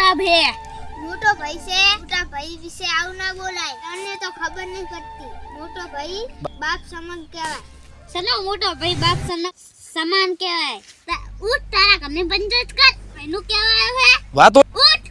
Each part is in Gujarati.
ખરાબ હે. મોટો ભાઈ છે મોટા ભાઈ વિશે આવું ના બોલાય. તને તો ખબર નહીં પડતી. મોટો ભાઈ બાપ સમાન કહેવાય. સનો મોટો ભાઈ બાપ સમાન કહેવાય? ઉઠ તારા ઘરની પંચાયત કર. એનું કહેવાય હે. વાતો ઉઠ.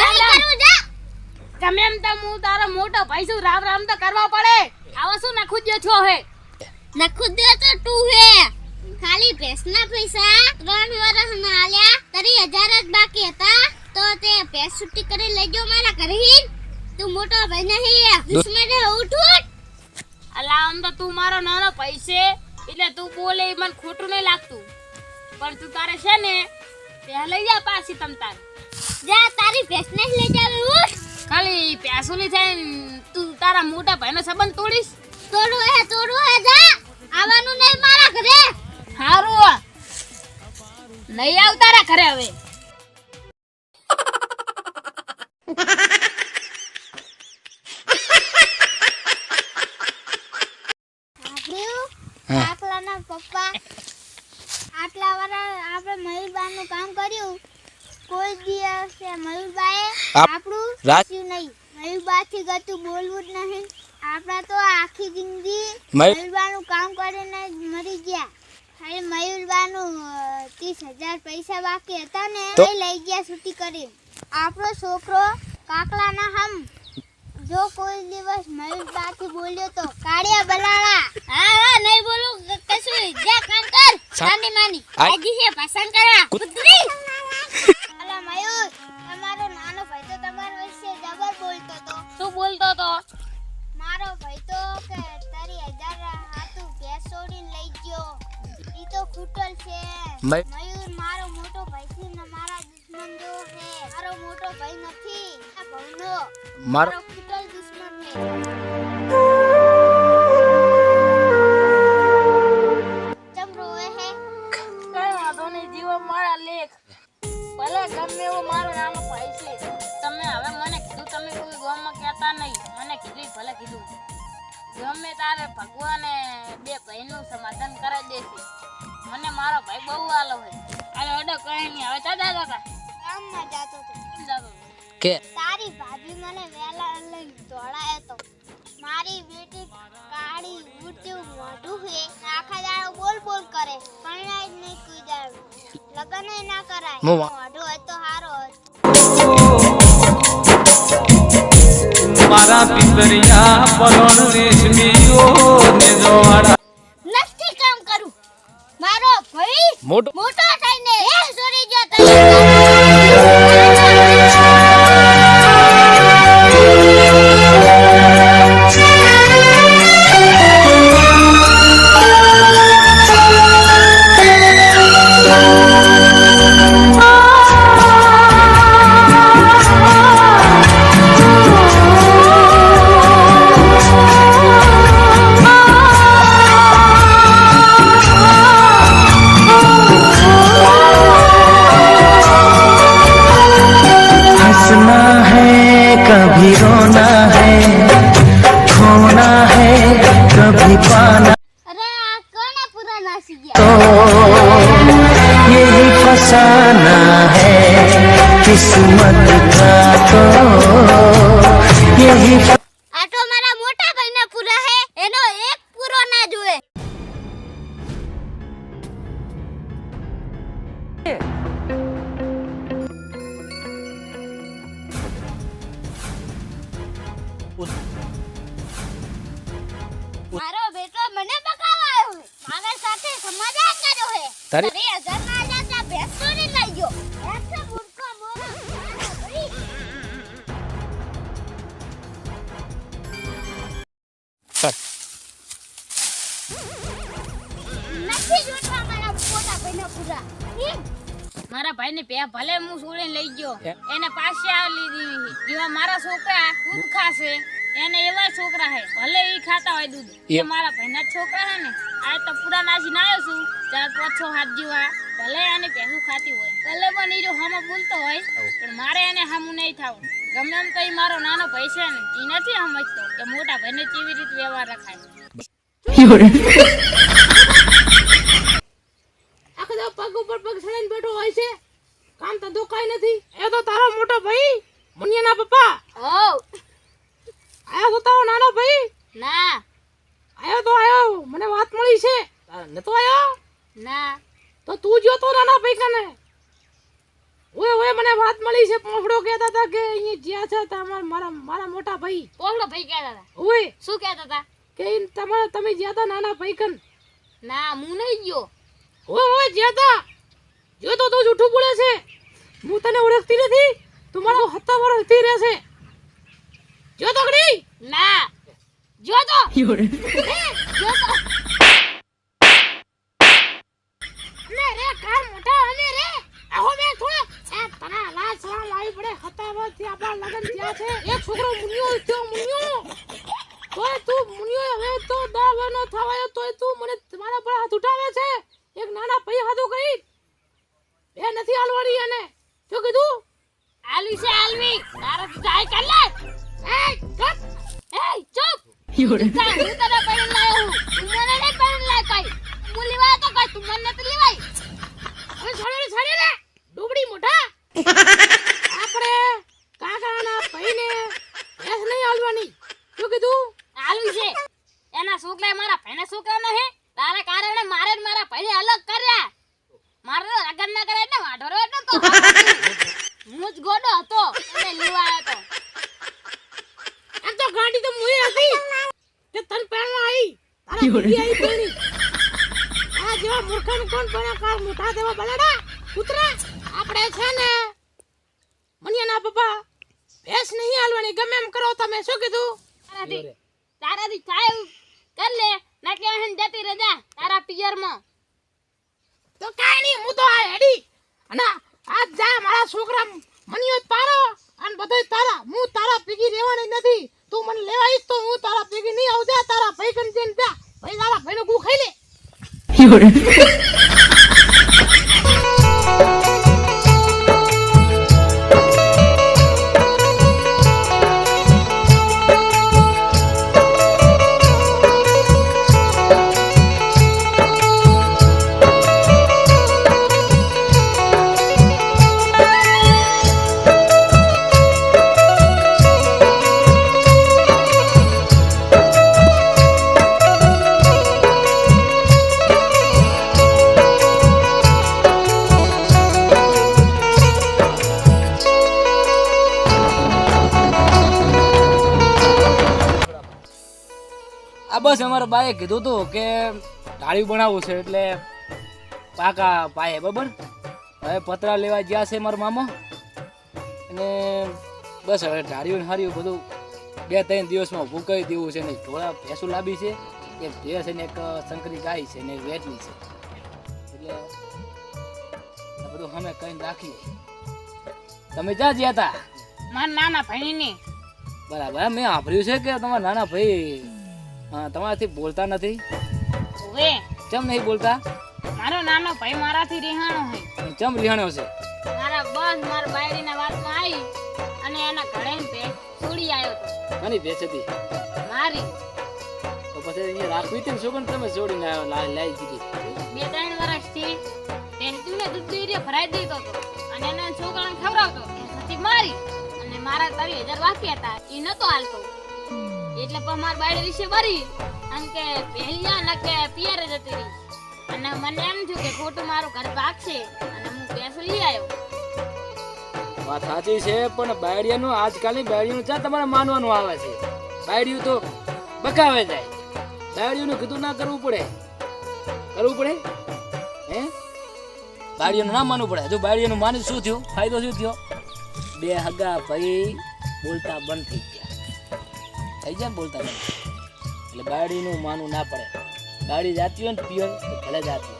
નહીં કરું જા. તમે એમ તો હું તારો મોટો ભાઈ છું રામ રામ તો કરવા પડે. આવો શું નાખું જ છો હે? નખું દે તો તું હે. ખાલી ભેંસના પૈસા ત્રણ વર્ષના આલ્યા. તરી હજાર જ બાકી હતા. તો તે ભેંસ છૂટી કરી લઈ ગયો મારા ઘરે. તું મોટો ભાઈ નહીં દુશ્મન હે ઉઠ ઉઠ. અલા આમ તો તું મારો નાનો પૈસે એટલે તું બોલે મને ખોટું નહીં લાગતું. પણ તું તારે છે ને ત્યાં લઈ જા પાછી તમ તાર. જા તારી ભેંસને ને લઈ જાવ ઉઠ. ખાલી પ્યાસુલી થાય ને તું તારા મોટા ભાઈનો સંબંધ તોડીશ. તોડું હે તોડું હે જા. આવવાનું નહીં મારા ઘરે? હારું નહીં આવ તારા ઘરે હવે. આટલાના પપ્પા આટલા વર્ષ આપણે મયુરબાનું કામ કર્યું. કોઈ દિવસે મયુરબાએ આપણું પૂછ્યું નહીં. મયુરબાથી ગતું બોલવું જ નહીં. આપણા તો આખી જિંદગી મય- મયુરબાનું કામ કરીને જ મરી ગયા. ખાલી મયુરબાનું ત્રીસ હજાર પૈસા બાકી હતા ને એ લઈ ગયા છૂટી કરી. આપણો છોકરો કાકલાના હમ. જો કોઈ દિવસ મયુરબાથી બોલ્યો તો કાળિયા બલાળા હા હા નહીં બોલું ક- કશું જા કામ કર. સાની માની. આજી છે પસંદ કરવા કુતરી અલા મયુર તમારો નાનો ભાઈ તો તમારા વિશે જબર બોલતો તો. શું બોલતો તો? મારો ભાઈ તો કે તારી હજાર હાથું ભેંસ છોડીને લઈ ગયો. ઈ તો ખૂટલ છે. મય- મયુર મારો મોટો ભાઈ છે ને મારા દુશ્મન જો છે. મારો મોટો ભાઈ નથી. આ ભવનો. મારો મારો ખૂટલ દુશ્મન છે. ગમે તારે ભગવાને બે ભાઈનું સમાધાન કરાવી દેશે. મને મારો ભાઈ બહુ આલો હોય અને ઓડો કઈ નહીં. હવે ચાદા કાકા ગામમાં જાતો તો. હતો? કે તારી ભાભી મને વેલા લઈ દોડાયો તો. મારી બેટી કાળી ઊંચું મોઢું છે. આખા દાડો બોલ બોલ કરે. પરણાય જ નહીં કોઈ દાડો. લગન ના કરાય. મોઢું હોય તો સારો હોત. મારા પિતરિયા પરણ રેશમીઓ ને જોવાડા. નથી કામ કરું. મારો ભાઈ મોટો મોટો થઈને એ સોરી જો તને મૂર્ખો મારા. ભાઈ ને પે ભલે હું છોડીને લઈ ગયો. એને પાછી આવી લીધી જેવા મારા છોકરા દૂધ ખાશે એને એવા છોકરા હે ભલે ઈ ખાતા હોય દૂધ એ- એ મારા ભાઈના ના છોકરા હે ને આ તો પૂરા નાસી આવ્યો છું. ચાર પાંચ છ હાથ જેવા. ભલે આને પહેલું ખાતી હોય. ભલે પણ એ જો હામો બોલતો હોય પણ મારે એને હામું નહીં થવું. ગમે એમ તો એ મારો નાનો ભાઈ છે ને એ નથી સમજતો કે મોટા ભાઈને કેવી રીતે વ્યવહાર રખાય. આખો તો પગ ઉપર પગ સડાઈને બેઠો હોય છે. કામ ધંધો કાંઈ નથી. એ તો તારો મોટો ભાઈ મુનિયાના પપ્પા. ઓ આયો તો તારો નાનો ભાઈ. ના. આયો તો આયો. મને વાત મળી છે. ન તો આયો? ના. તો તું જો તો નાના પૈકાને કને ઓય ઓય મને વાત મળી છે. પોફડો કહેતા હતા કે અહીંયા જ્યાં છે તમારા મારા મારા મોટા ભાઈ. પોફડો ભાઈ કહેતા હતા. ઓય. શું કહેતા હતા? કે તમારા તમે જ્યાં હતા નાના પૈકન ના હું નહીં ગયો. ઓય ઓય જ્યાં હતા. જો તો તું જૂઠું બોલે છે. હું તને ઓળખતી નથી. તું મારો હત્તા વર્ષથી રહેશે જો તો ગડી ના. જો તો. જો તો. ને રે મોટા અને રે. આહો મે થોડે. એ તને લાજ આવી પડે. હત્તા વર્ષથી આપણા લગન થયા છે. એક છોકરો મુનિયો થયો મુનિયો. તોય તું મુનિયો હવે તો દાવાનો થવાયો તોય તું મને તમારા પર હાથ ઉઠાવે છે. એક નાના ભાઈ હાથું કરી એ નથી હાલવાડી એને. શું કીધું? આલવી છે આલવી તારા જાય કર લે એ ચૂપ. હું તને પહેલા લાયો હું તું મને નહીં પૈણ લાય કઈ હું લેવાય તું મન નથી લેવાય. હવે છોડી છોડી રે. ડુબડી મોટા આપણે કાકાના ભાઈને એસ નહીં હાલવાની. શું કીધું? આલવી છે. એના છોકરા મારા ભાઈના છોકરા નહીં તારા કારણે મારે મારા ભાઈને અલગ કર્યા. મારે તો લગન ના કરે ને વાઢો રહ્યો એટલે તો હું જ ગોડો હતો એને લેવા આવ્યો તો. એમ તો ગાડી તો મુએ હતી તે તન પહેરવા આવી. તારા બીજી આવી જેવા મૂર્ખાનું કોણ પણ કાર મોટા દેવા બલાડા? કૂતરા? આપણે છે ને મનિયાના પપ્પા ભેસ નહીં હાલવાની. ગમે એમ કરો તમે શું કીધું? તારાથી તારાથી થાય એવું કર લે ના કે અહીં જતી રજા તારા પિયરમાં તો કાઈ નહીં હું તો આ હેડી અને આજ જા મારા છોકરા મનિયો તારો અને બધે તારા હું તારા પીગી રહેવાની નથી. તું મને લેવા આવીશ તો હું તારા પીગી નહીં આવજા તારા ભાઈ કન જઈને જા. ભાઈ તારા ભાઈનો ગુ ખાઈ લે. આ બસ અમારા બાએ કીધું હતું કે ઢાળ્યું બનાવવું છે એટલે પાકા પાયે બરાબર? હવે પતરા લેવા ગયા છે મારા મામો. અને બસ હવે ઢાળ્યું ને હાર્યું બધું બે ત્રણ દિવસમાં ઊભું કરી દેવું છે ને ઢોળા ભેંસું લાંબી છે એક ભેંસ અને એક સંકરી ગાય છે ને વેચની છે. એટલે બધું અમે કઈ રાખીએ. તમે જ્યાં ગયા હતા? મારા નાના ભાઈની. બરાબર મેં સાંભળ્યું છે કે તમારા નાના ભાઈ હા તમારાથી બોલતા નથી? ઓવે. કેમ નહીં બોલતા? મારો નાનો ભાઈ મારાથી રિહાણો હે કેમ રિહાણ્યો છે? મારા બસ મારા બાયડીના વાતમાં આવી અને એના ઘરે ભેંસ છોડી આવ્યો તો. ભેંસ હતી? મારી. તો પછી અહીંયા રાખવી હતી ને શું તમે જોડીને આવ્યો લાઈ દીધી. બે ત્રણ વર્ષથી ભેંસનું ને દૂધ દૂધ ભરાઈ દીધો હતો. અને એના છોકરાને ખવડાવતો કે હતી મારી. અને મારા ત્રીસ હજાર બાકી હતા. એ નતો હાલતો. એટલે પમાર બાળ વિશે વરી. અને કે પહેલિયા ન કે પિયરે જતી રહી. અને મને એમ થયું કે ખોટું મારું ઘર ભાગશે અને હું ભેંસ લઈ આવ્યો. વાત સાચી છે, પણ બાયડિયાનું આજકાલની બાયડીનું ચા તમારે માનવાનું આવે છે? બાયડિયું તો બકાવે જાય. બાયડીઓનું કીધું ના કરવું પડે. કરવું પડે? હે? બાયડીઓનું ના માનવું પડે. જો બાયડીઓનું માની શું થયું? ફાયદો શું થયો? બે હગા ભાઈ બોલતા બંધ થઈ થઈ જાય બોલતા એટલે બાળીનું માનવું ના પડે. બાળી જાતી હોય ને પિયર તો ભલે જાતી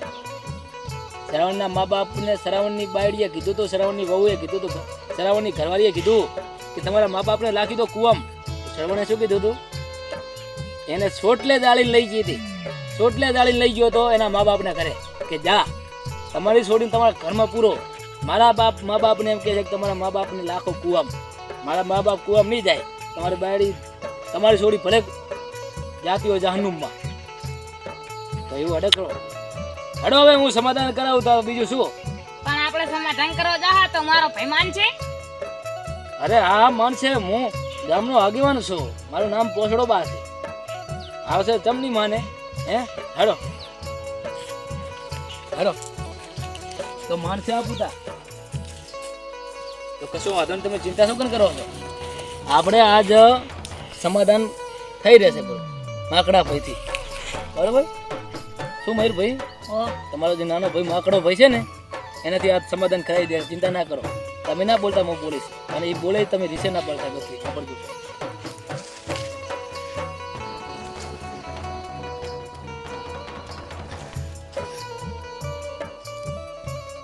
શ્રાવણના મા બાપને શ્રાવણની બાયડીએ કીધું તો શ્રાવણની વહુએ કીધું તો શ્રાવણની ઘરવાળીએ કીધું કે તમારા મા બાપને લાખી દો કુવમ. શ્રવણે શું કીધું હતું એને સોટલે દાળીને લઈ ગઈ હતી. સોટલે દાળીને લઈ ગયો તો એના મા બાપને ઘરે કે જા, તમારી છોડીને તમારા ઘરમાં પૂરો. મારા બાપ, મા બાપને એમ કહે છે કે તમારા મા બાપને લાખો કુવામ. મારા મા બાપ કુવામ નહીં જાય. તમારી બાયડી તમારી છોડી ભલે જાતી હોય જહન્નુમમાં તો એવું હડે હડો હવે હું સમાધાન કરાવું તો બીજું શું? પણ આપણે સમાધાન કરવા જા તો મારો ભાઈ માન છે. અરે હા માન છે હું ગામનો આગેવાન છું. મારું નામ પોસડો બા છે. આવશે તમની માને હે? હડો. હડો. તો માનશે આ પૂતા. તો કશું વાંધો તમે ચિંતા શું કરો છો? આપણે આજ સમાધાન થઈ રહેશે બોલો. માકડા ભાઈથી બરાબર? શું મયુર ભાઈ? તમારો જે નાનો ભાઈ માકડો ભાઈ છે ને એનાથી આ સમાધાન કરાવી દે. ચિંતા ના કરો. તમે ના બોલતા હું બોલીશ. અને એ બોલે તમે રીસે ના પડતા નથી ખબર